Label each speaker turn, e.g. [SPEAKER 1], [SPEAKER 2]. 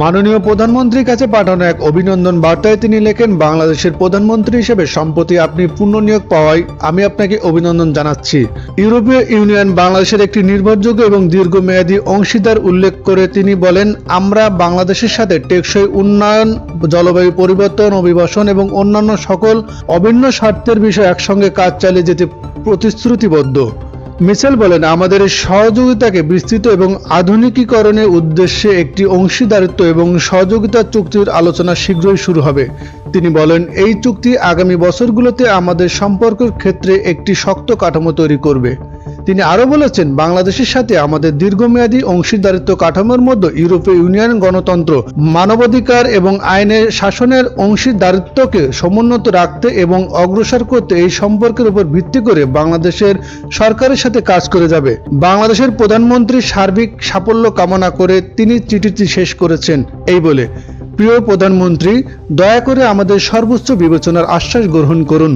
[SPEAKER 1] মাননীয় প্রধানমন্ত্রীর কাছে পাঠানো এক অভিনন্দন বার্তায় তিনি লেখেন, বাংলাদেশের প্রধানমন্ত্রী হিসেবে সম্প্রতি আপনি পুনর্নিয়োগ পাওয়ায় আমি আপনাকে অভিনন্দন জানাচ্ছি। ইউরোপীয় ইউনিয়ন বাংলাদেশের একটি নির্ভরযোগ্য এবং দীর্ঘমেয়াদী অংশীদার উল্লেখ করে তিনি বলেন, আমরা বাংলাদেশের সাথে টেকসই উন্নয়ন, জলবায়ু পরিবর্তন, অভিবাসন এবং অন্যান্য সকল অভিন্ন স্বার্থের বিষয়ে একসঙ্গে কাজ চালিয়ে যেতে প্রতিশ্রুতিবদ্ধ। মিশেল বলেন, আমাদের সহযোগিতাকে বিস্তৃত এবং আধুনিকীকরণের উদ্দেশ্যে একটি অংশীদারিত্ব এবং সহযোগিতা চুক্তির আলোচনা শীঘ্রই শুরু হবে। তিনি বলেন, এই চুক্তি আগামী বছরগুলোতে আমাদের সম্পর্কের ক্ষেত্রে একটি শক্ত কাঠামো তৈরি করবে। তিনি আরও বলেছেন, বাংলাদেশের সাথে আমাদের দীর্ঘমেয়াদী অংশীদারিত্ব কাঠামোর মধ্যে ইউরোপীয় ইউনিয়ন গণতন্ত্র, মানবাধিকার এবং আইনের শাসনের অংশীদারিত্বকে সমুন্নত রাখতে এবং অগ্রসর করতে এই সম্পর্কের উপর ভিত্তি করে বাংলাদেশের সরকারের সাথে কাজ করে যাবে। বাংলাদেশের প্রধানমন্ত্রীর সার্বিক সাফল্য কামনা করে তিনি চিঠিটি শেষ করেছেন। এই বলে, প্রিয় প্রধানমন্ত্রী, দয়া করে আমাদের সর্বোচ্চ বিবেচনার আশ্বাস গ্রহণ করুন।